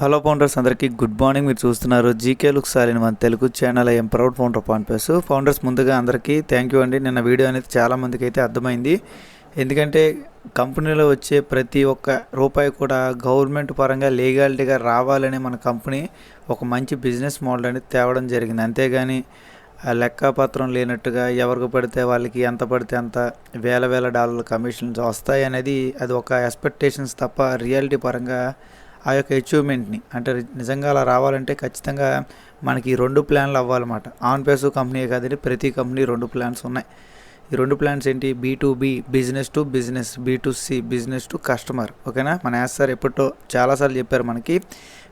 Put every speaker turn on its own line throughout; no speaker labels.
Hello founders అందరికీ good morning మీరు చూస్తున్నారు జీకే లుక్ సాలిన్ మన Telugu channel I'm proud founder పాన్పేస్ founders ముందుగా అందరికీ థ్యాంక్ యూ అండి. నిన్న వీడియో అనేది చాలామందికి అయితే అర్థమైంది. ఎందుకంటే కంపెనీలో వచ్చే ప్రతి ఒక్క రూపాయి కూడా గవర్నమెంట్ పరంగా లీగాలిటీగా రావాలని మన కంపెనీ ఒక మంచి బిజినెస్ మోడల్ అనేది తేవడం జరిగింది. అంతేగాని ఆ లెక్కపత్రం లేనట్టుగా ఎవరికి పడితే వాళ్ళకి ఎంత పడితే అంత వేల వేల డాలర్ల కమిషన్స్ వస్తాయి అనేది అది ఒక ఎక్స్పెక్టేషన్స్ తప్ప రియాలిటీ పరంగా ఆ యొక్క అచీవ్మెంట్ని అంటే నిజంగా అలా రావాలంటే ఖచ్చితంగా మనకి రెండు ప్లాన్లు అవ్వాలన్నమాట. ఆన్ పేస్ కంపెనీ కాదండి ప్రతి కంపెనీ రెండు ప్లాన్స్ ఉన్నాయి. ఈ రెండు ప్లాన్స్ ఏంటి? B to B business to business B to C business to customer. ఓకేనా? మన యాస్ సార్ ఎప్పటితో చాలాసార్లు చెప్పారు మనకి.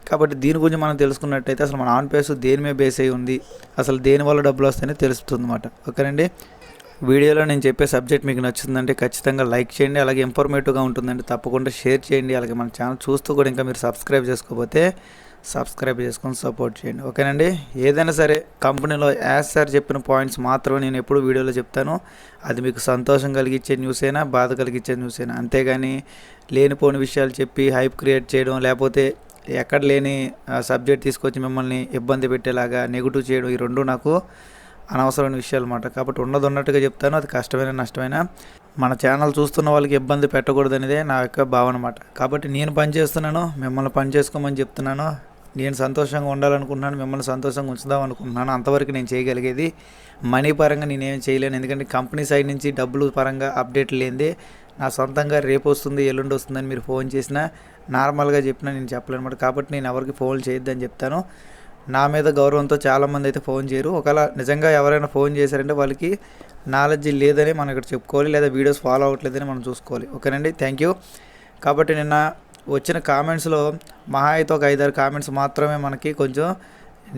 కాబట్టి దీని గురించి మనం తెలుసుకున్నట్టయితే అసలు మన ఆన్ పేస్ దేని మీద బేస్ అయి ఉంది? అసలు దేని వల్ల డబ్బులు వస్తాయని తెలుస్తుంది అనమాట ఓకేనండి? వీడియోలో నేను చెప్పే సబ్జెక్ట్ మీకు నచ్చుతుందంటే ఖచ్చితంగా లైక్ చేయండి అలాగే ఇన్ఫర్మేటివ్గా ఉంటుందంటే తప్పకుండా షేర్ చేయండి అలాగే మన ఛానల్ చూస్తూ కూడా ఇంకా మీరు సబ్స్క్రైబ్ చేసుకోకపోతే సబ్స్క్రైబ్ చేసుకొని సపోర్ట్ చేయండి. ఓకేనండి? ఏదైనా సరే కంపెనీలో యాజ్ సార్ చెప్పిన పాయింట్స్ మాత్రమే నేను ఎప్పుడు వీడియోలో చెప్తాను. అది మీకు సంతోషం కలిగించే న్యూస్ అయినా బాధ కలిగించే న్యూస్ అయినా. అంతేగాని లేనిపోని విషయాలు చెప్పి హైప్ క్రియేట్ చేయడం లేకపోతే ఎక్కడ లేని సబ్జెక్ట్ తీసుకొచ్చి మిమ్మల్ని ఇబ్బంది పెట్టేలాగా నెగిటివ్ చేయడం ఈ రెండు నాకు అనవసరమైన విషయాలు అన్నమాట కాబట్టి ఉన్నది ఉన్నట్టుగా చెప్తాను అది కష్టమైన నష్టమైన. మన ఛానల్ చూస్తున్న వాళ్ళకి ఇబ్బంది పెట్టకూడదు అనేదే నా యొక్క భావన అన్నమాట కాబట్టి నేను పని చేస్తున్నాను మిమ్మల్ని పని చేసుకోమని చెప్తున్నాను. నేను సంతోషంగా ఉండాలనుకుంటున్నాను మిమ్మల్ని సంతోషంగా ఉంచుదాం అనుకుంటున్నాను. అంతవరకు నేను చేయగలిగేది మనీ పరంగా నేనేం చేయలేను. ఎందుకంటే కంపెనీ సైడ్ నుంచి డబ్బులు పరంగా అప్డేట్ లేనిదే నా సొంతంగా రేపు వస్తుంది ఎల్లుండి వస్తుందని మీరు ఫోన్ చేసినా నార్మల్గా చెప్పినా నేను చెప్పలేనమాట కాబట్టి నేను ఎవరికి ఫోన్ చేయొద్దని చెప్తాను. నా మీద గౌరవంతో చాలామంది అయితే ఫోన్ చేయరు. ఒకవేళ నిజంగా ఎవరైనా ఫోన్ చేశారంటే వాళ్ళకి నాలెడ్జ్ లేదని మనం ఇక్కడ చెప్పుకోవాలి లేదా వీడియోస్ ఫాలో అవ్వట్లేదని మనం చూసుకోవాలి. ఓకేనండి? Thank you. కాబట్టి నిన్న వచ్చిన కామెంట్స్లో మహా అయితే ఒక ఐదారు కామెంట్స్ మాత్రమే మనకి కొంచెం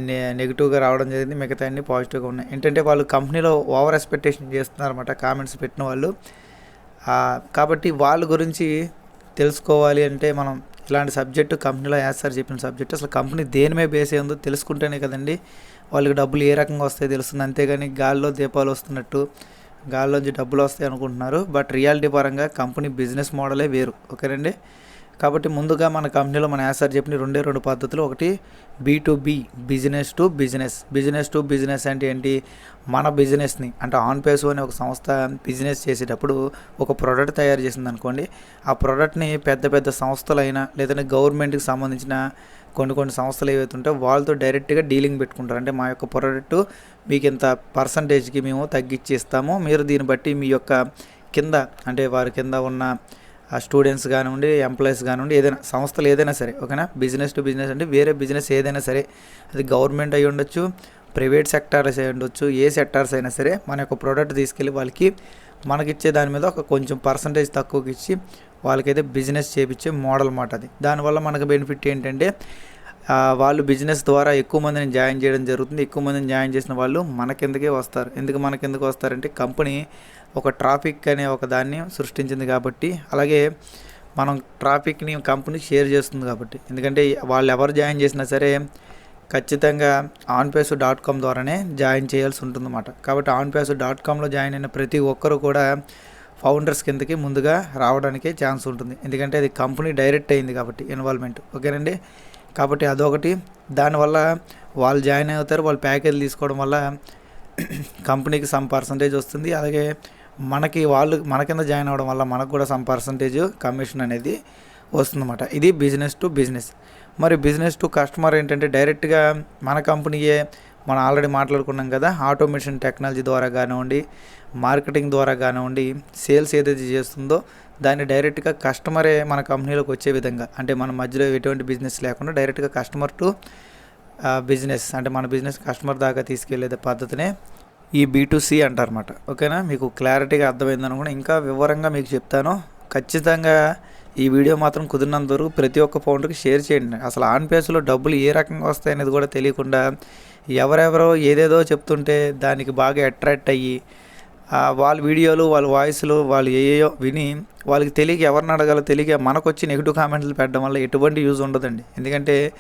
నె నెగిటివ్గా రావడం జరిగింది. మిగతా అన్ని పాజిటివ్గా ఉన్నాయి. ఏంటంటే వాళ్ళు కంపెనీలో ఓవర్ ఎక్స్పెక్టేషన్ చేస్తున్నారన్నమాట కామెంట్స్ పెట్టిన వాళ్ళు. కాబట్టి వాళ్ళ గురించి తెలుసుకోవాలి అంటే మనం ఇలాంటి సబ్జెక్టు కంపెనీలో వేస్తారు చెప్పిన సబ్జెక్ట్. అసలు కంపెనీ దేని మీద బేస్ అయ్యిందో తెలుసుకుంటేనే కదండి. వాళ్ళకి డబ్బులు ఏ రకంగా వస్తాయో తెలుస్తుంది. అంతేగాని గాల్లో దీపాలు వస్తున్నట్టు గాల్లోంచి డబ్బులు వస్తాయి అనుకుంటున్నారు. బట్ రియాలిటీ పరంగా కంపెనీ బిజినెస్ మోడలే వేరు. ఓకేనండి? కాబట్టి ముందుగా మన కంపెనీలో మన యాసార్ చెప్పిన రెండే రెండు పద్ధతులు. ఒకటి B to B business to business business to business అంటే ఏంటి? మన బిజినెస్ని అంటే ఆన్ పేస్ అనే ఒక సంస్థ బిజినెస్ చేసేటప్పుడు ఒక ప్రోడక్ట్ తయారు చేసింది అనుకోండి ఆ ప్రోడక్ట్ని పెద్ద పెద్ద సంస్థలైనా లేదంటే గవర్నమెంట్కి సంబంధించిన కొన్ని కొన్ని సంస్థలు ఏవైతే ఉంటాయో వాళ్ళతో డైరెక్ట్గా డీలింగ్ పెట్టుకుంటారు. అంటే మా యొక్క ప్రోడక్ట్ మీకు ఇంత పర్సంటేజ్కి మేము తగ్గించి ఇస్తాము మీరు దీన్ని బట్టి మీ యొక్క కింద అంటే వారి కింద ఉన్న స్టూడెంట్స్ కానివ్వండి ఎంప్లాయీస్ కానివ్వండి ఏదైనా సంస్థలు ఏదైనా సరే ఓకేనా? బిజినెస్ టు బిజినెస్ అంటే వేరే బిజినెస్ ఏదైనా సరే అది గవర్నమెంట్ అయి ఉండొచ్చు ప్రైవేట్ సెక్టార్స్ అయి ఉండొచ్చు ఏ సెక్టార్స్ అయినా సరే మన యొక్క ప్రోడక్ట్ తీసుకెళ్ళి వాళ్ళకి మనకిచ్చే దాని మీద ఒక కొంచెం పర్సంటేజ్ తక్కువకి ఇచ్చి వాళ్ళకైతే బిజినెస్ చేపించే మోడల్ మాట అది. దానివల్ల మనకు బెనిఫిట్ ఏంటంటే వాళ్ళు బిజినెస్ ద్వారా ఎక్కువ మందిని జాయిన్ చేయడం జరుగుతుంది. ఎక్కువ మందిని జాయిన్ చేసిన వాళ్ళు మన కిందకే వస్తారు? ఎందుకు మన వస్తారంటే కంపెనీ ఒక ట్రాఫిక్ అనే ఒక దాన్ని సృష్టించింది కాబట్టి అలాగే మనం ట్రాఫిక్ని కంపెనీ షేర్ చేస్తుంది కాబట్టి. ఎందుకంటే వాళ్ళు ఎవరు జాయిన్ చేసినా సరే ఖచ్చితంగా ఆన్పేసు డాట్ కామ్ ద్వారానే జాయిన్ చేయాల్సి ఉంటుందన్నమాట. కాబట్టి ఆన్పేసు డాట్ కామ్లో జాయిన్ అయిన ప్రతి ఒక్కరు కూడా ఫౌండర్స్ కిందకి ముందుగా రావడానికి ఛాన్స్ ఉంటుంది. ఎందుకంటే అది కంపెనీ డైరెక్ట్ అయింది కాబట్టి ఇన్వాల్వ్మెంట్. ఓకేనండి? కాబట్టి అదొకటి. దానివల్ల వాళ్ళు జాయిన్ అవుతారు. వాళ్ళు ప్యాకేజ్ తీసుకోవడం వల్ల కంపెనీకి సమ్ పర్సంటేజ్ వస్తుంది. అలాగే మనకి వాళ్ళు మన కింద జాయిన్ అవ్వడం వల్ల మనకు కూడా సమ్ పర్సంటేజ్ కమిషన్ అనేది వస్తుందన్నమాట. ఇది బిజినెస్ టు బిజినెస్. మరి బిజినెస్ టు కస్టమర్ ఏంటంటే డైరెక్ట్గా మన కంపెనీయే మనం ఆల్రెడీ మాట్లాడుకున్నాం కదా. ఆటోమేషన్ టెక్నాలజీ ద్వారా కానివ్వండి మార్కెటింగ్ ద్వారా కానివ్వండి సేల్స్ ఏదైతే చేస్తుందో దాన్ని డైరెక్ట్గా కస్టమరే మన కంపెనీలోకి వచ్చే విధంగా అంటే మన మధ్యలో ఎటువంటి బిజినెస్ లేకుండా డైరెక్ట్గా కస్టమర్ టు బిజినెస్ అంటే మన బిజినెస్ కస్టమర్ దాకా తీసుకెళ్ళే పద్ధతినే ఈ బీటుసి అంటారన్నమాట. ఓకేనా? మీకు క్లారిటీగా అర్థమైందని కూడా ఇంకా వివరంగా మీకు చెప్తాను. ఖచ్చితంగా ఈ వీడియో మాత్రం కుదిరినంత వరకు ప్రతి ఒక్క పౌండ్కి షేర్ చేయండి. అసలు ఆన్ పేజ్లో డబ్బులు ఏ రకంగా వస్తాయి అనేది కూడా తెలియకుండా ఎవరెవరో ఏదేదో చెప్తుంటే దానికి బాగా అట్రాక్ట్ అయ్యి వాళ్ళ వీడియోలు వాళ్ళ వాయిస్లు వాళ్ళు ఏయో విని వాళ్ళకి తెలియక ఎవరిని అడగాలో తెలియక మనకు వచ్చి నెగిటివ్ కామెంట్లు పెట్టడం వల్ల ఎటువంటి యూజ్ ఉండదండి. ఎందుకంటే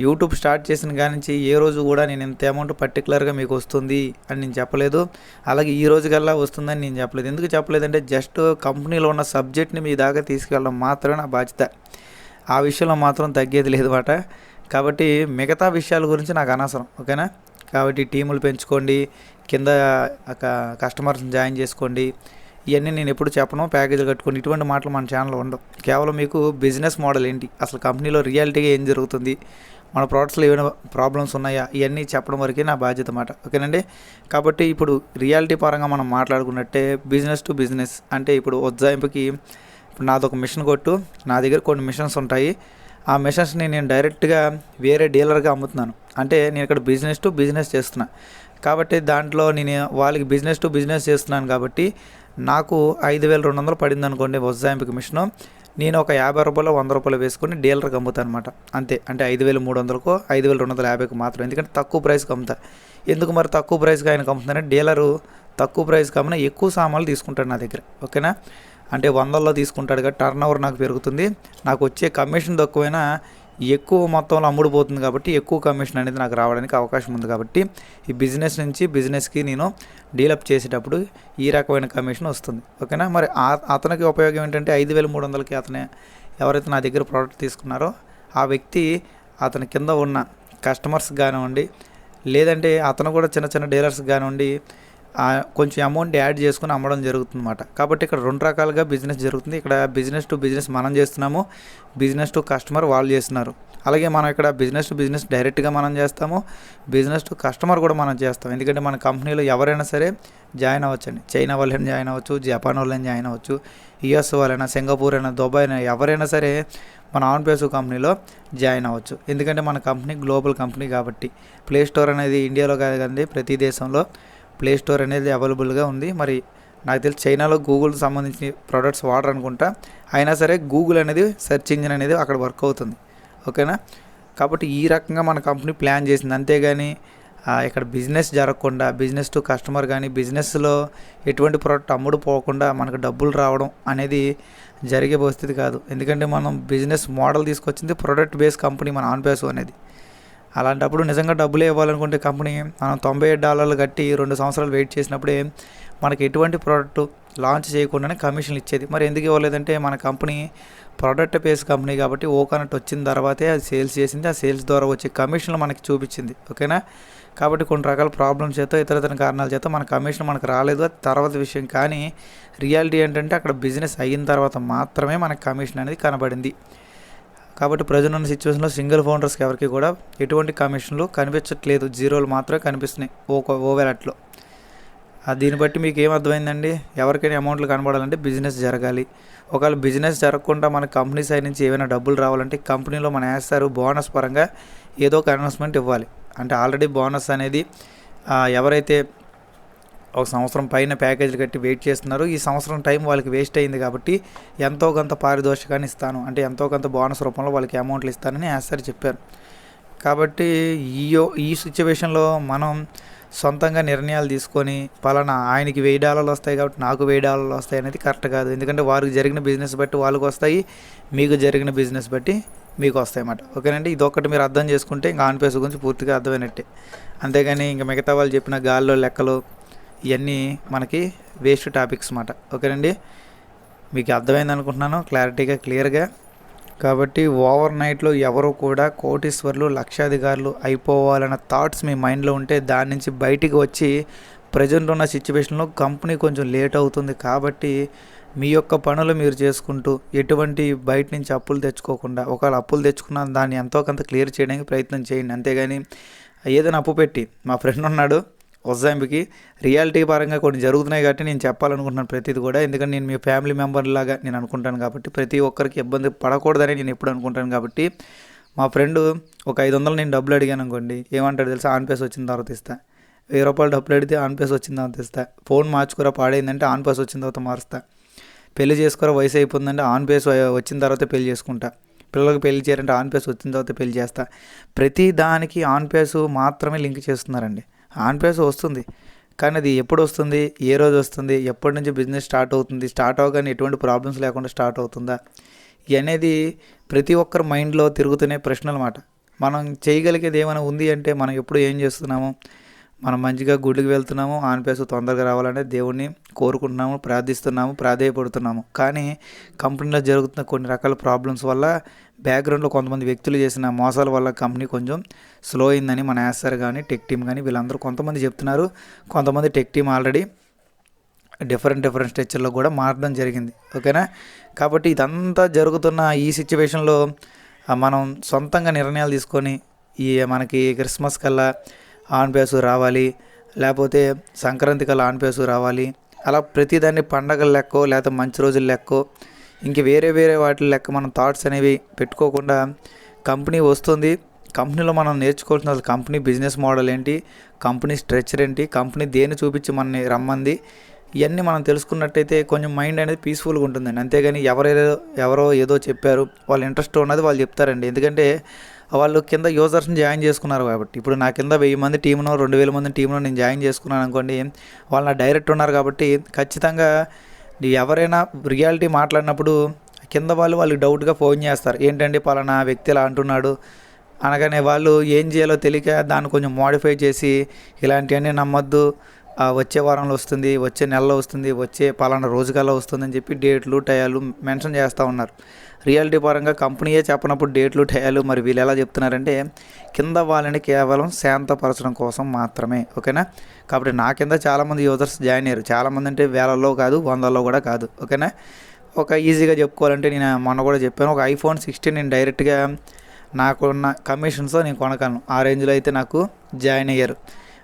యూట్యూబ్ స్టార్ట్ చేసిన కానించి ఏ రోజు కూడా నేను ఇంత అమౌంట్ పర్టికులర్గా మీకు వస్తుంది అని నేను చెప్పలేదు. అలాగే ఈ రోజు కల్లా వస్తుందని నేను చెప్పలేదు. ఎందుకు చెప్పలేదంటే జస్ట్ కంపెనీలో ఉన్న సబ్జెక్ట్ని మీ దాకా తీసుకెళ్ళడం మాత్రమే నా బాధ్యత. ఆ విషయంలో మాత్రం తగ్గేది లేదు మాట కాబట్టి మిగతా విషయాల గురించి నాకు అనవసరం. ఓకేనా? కాబట్టి టీములు పెంచుకోండి కింద కస్టమర్స్ని జాయిన్ చేసుకోండి. ఇవన్నీ నేను ఎప్పుడు చెప్పను ప్యాకేజీలు కట్టుకోండి ఇటువంటి మాటలు మన ఛానల్ ఉండవు. కేవలం మీకు బిజినెస్ మోడల్ ఏంటి? అసలు కంపెనీలో రియాలిటీగా ఏం జరుగుతుంది? మన ప్రోడక్ట్స్లో ఏమైనా ప్రాబ్లమ్స్ ఉన్నాయా? ఇవన్నీ చెప్పడం వరకే నా బాధ్యత మాట. ఓకేనండి? కాబట్టి ఇప్పుడు రియాలిటీ పరంగా మనం మాట్లాడుకున్నట్టే బిజినెస్ టు బిజినెస్ అంటే ఇప్పుడు ఉజ్జాయింపుకి ఇప్పుడు నాది ఒక మిషన్ కొట్టు నా దగ్గర కొన్ని మిషన్స్ ఉంటాయి. ఆ మిషన్స్ని నేను డైరెక్ట్గా వేరే డీలర్గా అమ్ముతున్నాను. అంటే నేను ఇక్కడ బిజినెస్ టు బిజినెస్ చేస్తున్నా. కాబట్టి దాంట్లో నేను వాళ్ళకి బిజినెస్ టు బిజినెస్ చేస్తున్నాను కాబట్టి నాకు ఐదు వేల రెండు వందలు పడింది అనుకోండి ఉజ్జాయింపుకి మిషను. నేను ఒక యాభై రూపాయలు వంద రూపాయలు వేసుకొని డీలర్కి అమ్ముతాను అనమాట అంతే. అంటే ఐదు వేల మూడు వందలకు ఐదు వేల రెండు వందల యాభైకి మాత్రం ఎందుకంటే తక్కువ ప్రైస్కి అమ్ముతా. ఎందుకు మరి తక్కువ ప్రైస్కి ఆయనకు అమ్ముతానంటే డీలరు తక్కువ ప్రైస్ అమ్మిన ఎక్కువ సామాన్లు తీసుకుంటాడు నా దగ్గర ఓకేనా? అంటే వందల్లో తీసుకుంటాడు కాబట్టి టర్న్ ఓవర్ నాకు పెరుగుతుంది. నాకు వచ్చే కమిషన్ తక్కువైనా ఎక్కువ మొత్తంలో అమ్ముడుపోతుంది కాబట్టి ఎక్కువ కమిషన్ అనేది నాకు రావడానికి అవకాశం ఉంది కాబట్టి ఈ బిజినెస్ నుంచి బిజినెస్కి నేను డీలప్ చేసేటప్పుడు ఈ రకమైన కమిషన్ వస్తుంది ఓకేనా? మరి ఆ- అతనికి ఉపయోగం ఏంటంటే ఐదు వేల మూడు వందలకి అతనే ఎవరైతే నా దగ్గర ప్రోడక్ట్ తీసుకున్నారో ఆ వ్యక్తి అతని కింద ఉన్న కస్టమర్స్ కానివ్వండి లేదంటే అతను కూడా చిన్న చిన్న డీలర్స్ కానివ్వండి కొంచెం అమౌంట్ యాడ్ చేసుకుని అమ్మడం జరుగుతుందన్నమాట. కాబట్టి ఇక్కడ రెండు రకాలుగా బిజినెస్ జరుగుతుంది. ఇక్కడ బిజినెస్ టు బిజినెస్ మనం చేస్తున్నాము బిజినెస్ టు కస్టమర్ వాళ్ళు చేస్తున్నారు. అలాగే మనం ఇక్కడ బిజినెస్ టు బిజినెస్ డైరెక్ట్గా మనం చేస్తాము బిజినెస్ టు కస్టమర్ కూడా మనం చేస్తాం. ఎందుకంటే మన కంపెనీలో ఎవరైనా సరే జాయిన్ అవ్వచ్చండి. చైనా వాళ్ళైనా జాయిన్ అవ్వచ్చు జపాన్ వాళ్ళైనా జాయిన్ అవ్వచ్చు యుఎస్ వాళ్ళైనా సింగపూర్ అయినా దుబాయ్ అయినా ఎవరైనా సరే మన ఆన్ పేసు కంపెనీలో జాయిన్ అవ్వచ్చు. ఎందుకంటే మన కంపెనీ గ్లోబల్ కంపెనీ కాబట్టి. ప్లే స్టోర్ అనేది ఇండియాలో కాదు కానీ ప్రతి దేశంలో ప్లే స్టోర్ అనేది అవైలబుల్గా ఉంది. మరి నాకు తెలిసి చైనాలో గూగుల్ సంబంధించిన ప్రొడక్ట్స్ వాడరు అనుకుంటా అయినా సరే గూగుల్ అనేది సెర్చ్ ఇంజిన్ అనేది అక్కడ వర్క్ అవుతుంది. ఓకేనా? కాబట్టి ఈ రకంగా మన కంపెనీ ప్లాన్ చేసింది. అంతేగాని ఇక్కడ బిజినెస్ జరగకుండా బిజినెస్ టు కస్టమర్ కానీ బిజినెస్లో ఎటువంటి ప్రోడక్ట్ అమ్ముడు పోకుండా మనకు డబ్బులు రావడం అనేది జరిగే పరిస్థితి కాదు. ఎందుకంటే మనం బిజినెస్ మోడల్ తీసుకొచ్చింది ప్రోడక్ట్ బేస్ కంపెనీ మన ఆన్పేసు అనేది. అలాంటప్పుడు నిజంగా డబ్బులు ఇవ్వాలనుకుంటే కంపెనీ మనం తొంభై ఏడు డాలర్లు కట్టి రెండు సంవత్సరాలు వెయిట్ చేసినప్పుడే మనకి ఎటువంటి ప్రోడక్ట్ లాంచ్ చేయకుండానే కమిషన్లు ఇచ్చేది. మరి ఎందుకు ఇవ్వలేదంటే మన కంపెనీ ప్రోడక్ట్ బేస్ కంపెనీ కాబట్టి ఓ కనెక్ట్ వచ్చిన తర్వాతే అది సేల్స్ చేసింది. ఆ సేల్స్ ద్వారా వచ్చే కమిషన్లు మనకి చూపించింది. ఓకేనా? కాబట్టి కొన్ని రకాల ప్రాబ్లమ్స్ చేత ఇతర ఇతర కారణాల చేత మన కమిషన్ మనకు రాలేదు. అది తర్వాత విషయం. కానీ రియాలిటీ ఏంటంటే అక్కడ బిజినెస్ అయిన తర్వాత మాత్రమే మనకు కమిషన్ అనేది కనబడింది. కాబట్టి ప్రజెంట్ ఉన్న సిచ్యువేషన్లో సింగిల్ ఫౌండర్స్కి ఎవరికి కూడా ఎటువంటి కమిషన్లు కనిపించట్లేదు. జీరోలు మాత్రమే కనిపిస్తున్నాయి ఓ ఓ దీన్ని బట్టి మీకు ఏం అర్థమైందండి? ఎవరికైనా అమౌంట్లు కనబడాలంటే బిజినెస్ జరగాలి. ఒకవేళ బిజినెస్ జరగకుండా మన కంపెనీ సైడ్ నుంచి ఏమైనా డబ్బులు రావాలంటే కంపెనీలో మన వేస్తారు బోనస్ పరంగా ఏదో ఒక అనౌన్స్మెంట్ ఇవ్వాలి. అంటే ఆల్రెడీ బోనస్ అనేది ఎవరైతే ఒక సంవత్సరం పైన ప్యాకేజీలు కట్టి వెయిట్ చేస్తున్నారు. ఈ సంవత్సరం టైం వాళ్ళకి వేస్ట్ అయింది కాబట్టి ఎంతో కొంత పారితోషికాన్ని ఇస్తాను. అంటే ఎంతో కొంత బోనస్ రూపంలో వాళ్ళకి అమౌంట్లు ఇస్తానని యాస్తారు చెప్పారు. కాబట్టి ఈ ఈ సిచ్యువేషన్లో మనం సొంతంగా నిర్ణయాలు తీసుకొని పలానా ఆయనకి వెయ్యి డాలర్లు వస్తాయి కాబట్టి నాకు వెయ్యి డాలర్లు వస్తాయి అనేది కరెక్ట్ కాదు. ఎందుకంటే వారికి జరిగిన బిజినెస్ బట్టి వాళ్ళకి వస్తాయి మీకు జరిగిన బిజినెస్ బట్టి మీకు వస్తాయి అన్నమాట. ఓకేనండి? ఇది ఒక్కటి మీరు అర్థం చేసుకుంటే ఇంకా ఆన్పేస్ గురించి పూర్తిగా అర్థమైనట్టే. అంతేగాని ఇంకా మిగతా వాళ్ళు చెప్పిన గాల్లో లెక్కలు ఇవన్నీ మనకి వేస్ట్ టాపిక్స్ అన్నమాట ఓకేనండి? మీకు అర్థమైంది అనుకుంటున్నాను క్లారిటీగా క్లియర్గా కాబట్టి ఓవర్ నైట్లో ఎవరు కూడా కోటీశ్వర్లు లక్షాధికారులు అయిపోవాలన్న థాట్స్ మీ మైండ్లో ఉంటే దాని నుంచి బయటికి వచ్చి ప్రజెంట్ ఉన్న సిచ్యువేషన్లో కంపెనీ కొంచెం లేట్ అవుతుంది. కాబట్టి మీ యొక్క పనులు మీరు చేసుకుంటూ ఎటువంటి బయట నుంచి అప్పులు తెచ్చుకోకుండా ఒకవేళ అప్పులు తెచ్చుకున్నా దాన్ని ఎంతో కొంత క్లియర్ చేయడానికి ప్రయత్నం చేయండి. అంతేగాని ఏదైనా అప్పు పెట్టి మా ఫ్రెండ్ ఉన్నాడు ఉజ్జాయింపుకి రియాలిటీ పరంగా కొన్ని జరుగుతున్నాయి కాబట్టి నేను చెప్పాలనుకుంటున్నాను ప్రతిది కూడా. ఎందుకంటే నేను మీ ఫ్యామిలీ మెంబర్ లాగా నేను అనుకుంటాను కాబట్టి ప్రతి ఒక్కరికి ఇబ్బంది పడకూడదని నేను ఎప్పుడు అనుకుంటాను కాబట్టి మా ఫ్రెండ్ ఒక ఐదు వందలు నేను డబ్బులు అడిగాను అనుకోండి. ఏమంటాడు తెలుసా? ఆన్ పేస్ వచ్చిన తర్వాత ఇస్తా. వెయ్యి రూపాయలు డబ్బులు అడిగితే ఆన్ పేస్ వచ్చిన తర్వాత ఇస్తా. ఫోన్ మార్చుకురా పాడైందంటే ఆన్ పేస్ వచ్చిన తర్వాత మారుస్తా. పెళ్ళి చేసుకురా? వయసు అయిపోతుందంటే ఆన్ పేస్ వచ్చిన తర్వాత పెళ్ళి చేసుకుంటా. పిల్లలకు పెళ్ళి చేయాలంటే ఆన్ పేస్ వచ్చిన తర్వాత పెళ్ళి చేస్తా. ప్రతి దానికి ఆన్ పేస్ మాత్రమే లింక్ చేస్తున్నారండి. ఆన్ ప్లేస్ వస్తుంది. కానీ అది ఎప్పుడు వస్తుంది? ఏ రోజు వస్తుంది? ఎప్పటి నుంచి బిజినెస్ స్టార్ట్ అవుతుంది? స్టార్ట్ అవ్వగానే ఎటువంటి ప్రాబ్లమ్స్ లేకుండా స్టార్ట్ అవుతుందా? అనేది ప్రతి ఒక్కరి మైండ్లో తిరుగుతునే ప్రశ్నలు అన్నమాట మనం చేయగలిగేది ఏమైనా ఉంది అంటే మనం ఎప్పుడు ఏం చేస్తున్నాము? మనం మంచిగా గుడికి వెళ్తున్నాము ఆన్పేస్ తొందరగా రావాలని దేవుణ్ణి కోరుకుంటున్నాము ప్రార్థిస్తున్నాము ప్రాధేయపడుతున్నాము. కానీ కంపెనీలో జరుగుతున్న కొన్ని రకాల ప్రాబ్లమ్స్ వల్ల బ్యాక్గ్రౌండ్లో కొంతమంది వ్యక్తులు చేసిన మోసాల వల్ల కంపెనీ కొంచెం స్లో అయిందని మన యాసర్ కానీ టెక్ టీమ్ కానీ వీళ్ళందరూ కొంతమంది చెప్తున్నారు. కొంతమంది tech team already different different స్ట్రక్చర్లో కూడా మారడం జరిగింది. ఓకేనా? కాబట్టి ఇదంతా జరుగుతున్న ఈ సిచ్యువేషన్లో మనం సొంతంగా నిర్ణయాలు తీసుకొని ఈ మనకి క్రిస్మస్ కల్లా ఆన్ పేసు రావాలి లేకపోతే సంక్రాంతి కల్లా ఆన్ పేసు రావాలి. అలా ప్రతిదాన్ని పండగల లెక్కో లేకపోతే మంచి రోజుల లెక్కో ఇంక వేరే వేరే వాటి లెక్క మనం థాట్స్ అనేవి పెట్టుకోకుండా కంపెనీ వస్తుంది. కంపెనీలో మనం నేర్చుకోవాల్సిన అసలు కంపెనీ బిజినెస్ మోడల్ ఏంటి కంపెనీ స్ట్రక్చర్ ఏంటి కంపెనీ దేన్ని చూపించి మనని రమ్మంది ఇవన్నీ మనం తెలుసుకున్నట్టయితే కొంచెం మైండ్ అనేది పీస్ఫుల్గా ఉంటుందండి. అంతేగాని ఎవరేదో ఎవరో ఏదో చెప్పారు వాళ్ళ ఇంట్రెస్ట్ ఉన్నది వాళ్ళు చెప్తారండి. ఎందుకంటే వాళ్ళు కింద యూజర్స్ని జాయిన్ చేసుకున్నారు కాబట్టి. ఇప్పుడు నా కింద వెయ్యి మంది టీమును రెండు వేల మంది టీంలో నేను జాయిన్ చేసుకున్నాను అనుకోండి వాళ్ళు నా డైరెక్ట్ ఉన్నారు కాబట్టి ఖచ్చితంగా ఎవరైనా రియాలిటీ మాట్లాడినప్పుడు కింద వాళ్ళు వాళ్ళకి డౌట్గా ఫోన్ చేస్తారు. ఏంటండి పలానా వ్యక్తి ఇలా అంటున్నాడు? అనగానే వాళ్ళు ఏం చేయాలో తెలియక దాన్ని కొంచెం మోడిఫై చేసి ఇలాంటివన్నీ నమ్మొద్దు. ఆ, వచ్చే వారంలో వస్తుంది వచ్చే నెలలో వస్తుంది వచ్చే పలానా రోజుకల్లా వస్తుందని చెప్పి డేట్లు టయాలు మెన్షన్ చేస్తూ ఉన్నారు. రియాలిటీ పరంగా కంపెనీయే చెప్పనప్పుడు డేట్లు టయాలు మరి వీళ్ళు ఎలా చెప్తున్నారంటే కింద వాళ్ళని కేవలం శాంతపరచడం కోసం మాత్రమే ఓకేనా? కాబట్టి నా కింద చాలామంది యూజర్స్ జాయిన్ అయ్యారు. చాలామంది అంటే వేలల్లో కాదు వందల్లో కూడా కాదు ఓకేనా? ఒక ఈజీగా చెప్పుకోవాలంటే నేను మొన్న కూడా చెప్పాను ఒక ఐఫోన్ సిక్స్టీన్ నేను డైరెక్ట్గా నాకున్న కమిషన్స్తో నేను కొనగలను. ఆ రేంజ్లో అయితే నాకు జాయిన్ అయ్యారు.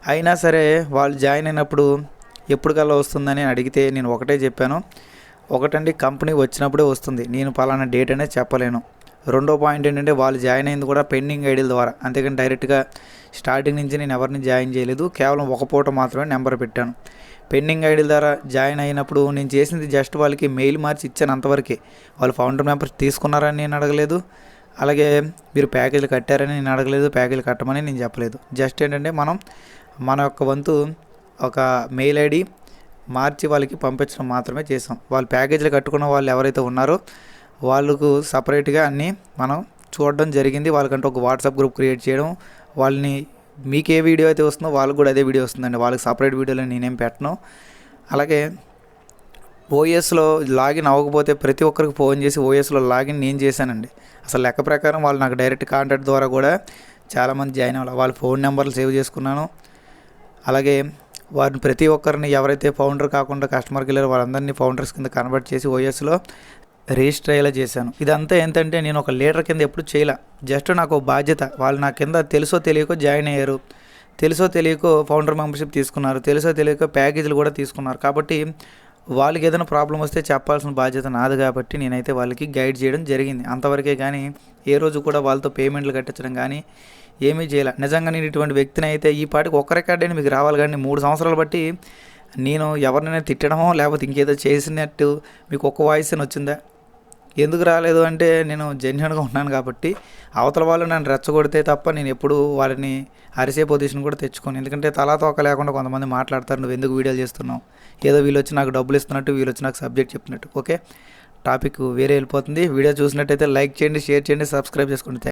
అయినా సరే వాళ్ళు జాయిన్ అయినప్పుడు ఎప్పటికల్లా వస్తుందని అడిగితే నేను ఒకటే చెప్పాను. ఒకటండి కంపెనీ వచ్చినప్పుడే వస్తుంది. నేను పలానా డేట్ అనేది చెప్పలేను. రెండో పాయింట్ ఏంటంటే వాళ్ళు జాయిన్ అయింది కూడా పెండింగ్ ఐడీల ద్వారా. అంతేకాని డైరెక్ట్గా స్టార్టింగ్ నుంచి నేను ఎవరిని జాయిన్ చేయలేదు. కేవలం ఒక పూట మాత్రమే నెంబర్ పెట్టాను. పెండింగ్ ఐడీల ద్వారా జాయిన్ అయినప్పుడు నేను చేసింది జస్ట్ వాళ్ళకి మెయిల్ మార్చి ఇచ్చాను అంతవరకే. వాళ్ళు ఫౌండర్ మెంబర్స్ తీసుకున్నారని నేను అడగలేదు. అలాగే మీరు ప్యాకేజీలు కట్టారని నేను అడగలేదు. ప్యాకేజీలు కట్టమని నేను చెప్పలేదు. జస్ట్ ఏంటంటే మనం మన యొక్క వంతు ఒక మెయిల్ ఐడి మార్చి వాళ్ళకి పంపించడం మాత్రమే చేసాం. వాళ్ళు ప్యాకేజీలు కట్టుకున్న వాళ్ళు ఎవరైతే ఉన్నారో వాళ్ళకు సపరేట్గా అన్నీ మనం చూడడం జరిగింది. వాళ్ళకంటే ఒక వాట్సాప్ గ్రూప్ క్రియేట్ చేయడం వాళ్ళని మీకు ఏ వీడియో అయితే వస్తుందో వాళ్ళకి కూడా అదే వీడియో వస్తుందండి. వాళ్ళకి సపరేట్ వీడియోలు నేనేం పెట్టను. అలాగే ఓఎస్లో లాగిన్ అవ్వకపోతే ప్రతి ఒక్కరికి ఫోన్ చేసి ఓఎస్లో లాగిన్ నేను చేశానండి. అసలు లెక్క ప్రకారం వాళ్ళు నాకు డైరెక్ట్ కాంటాక్ట్ ద్వారా కూడా చాలామంది జాయిన్ అవ్వాలి. వాళ్ళ ఫోన్ నెంబర్లు సేవ్ చేసుకున్నాను. అలాగే వారిని ప్రతి ఒక్కరిని ఎవరైతే ఫౌండర్ కాకుండా కస్టమర్ వెళ్ళారో వాళ్ళందరినీ ఫౌండర్స్ కింద కన్వర్ట్ చేసి ఓఎస్లో రిజిస్టర్ అయ్యేలా చేశాను. ఇదంతా ఏంటంటే నేను ఒక లీడర్ కింద ఎప్పుడు చేయలే. జస్ట్ నాకు బాధ్యత. వాళ్ళు నా కింద తెలుసో తెలియకో జాయిన్ అయ్యారు. తెలుసో తెలియకో ఫౌండర్ మెంబర్షిప్ తీసుకున్నారు. తెలుసో తెలియకో ప్యాకేజీలు కూడా తీసుకున్నారు. కాబట్టి వాళ్ళకి ఏదైనా ప్రాబ్లం వస్తే చెప్పాల్సిన బాధ్యత నాది కాబట్టి నేనైతే వాళ్ళకి గైడ్ చేయడం జరిగింది. అంతవరకే కానీ ఏ రోజు కూడా వాళ్ళతో పేమెంట్లు కట్టించడం కానీ ఏమీ చేయాలి. నిజంగా నేను ఇటువంటి వ్యక్తిని అయితే ఈ పాటికి ఒక్క రికార్డ్ అయినా మీకు రావాలి. కానీ మూడు సంవత్సరాలు బట్టి నేను ఎవరినైనా తిట్టడమో లేకపోతే ఇంకేదో చేసినట్టు మీకు ఒక్క వాయిస్ అని వచ్చిందా? ఎందుకు రాలేదు అంటే నేను జెన్యున్గా ఉన్నాను కాబట్టి అవతల వాళ్ళు నన్ను రెచ్చగొడితే తప్ప నేను ఎప్పుడు వాళ్ళని అరిసే పొజిషన్ కూడా తెచ్చుకోను. ఎందుకంటే తలా తోక లేకుండా కొంతమంది మాట్లాడతారు. నువ్వు ఎందుకు వీడియోలు చేస్తున్నావు? ఏదో వీళ్ళు వచ్చి నాకు డబ్బులు ఇస్తున్నట్టు వీళ్ళు వచ్చి నాకు సబ్జెక్ట్ చెప్పినట్టు. ఓకే? టాపిక్ వేరే వెళ్ళిపోతుంది. వీడియో చూసినట్టయితే లైక్ చేయండి షేర్ చేయండి సబ్స్క్రైబ్ చేసుకోండి.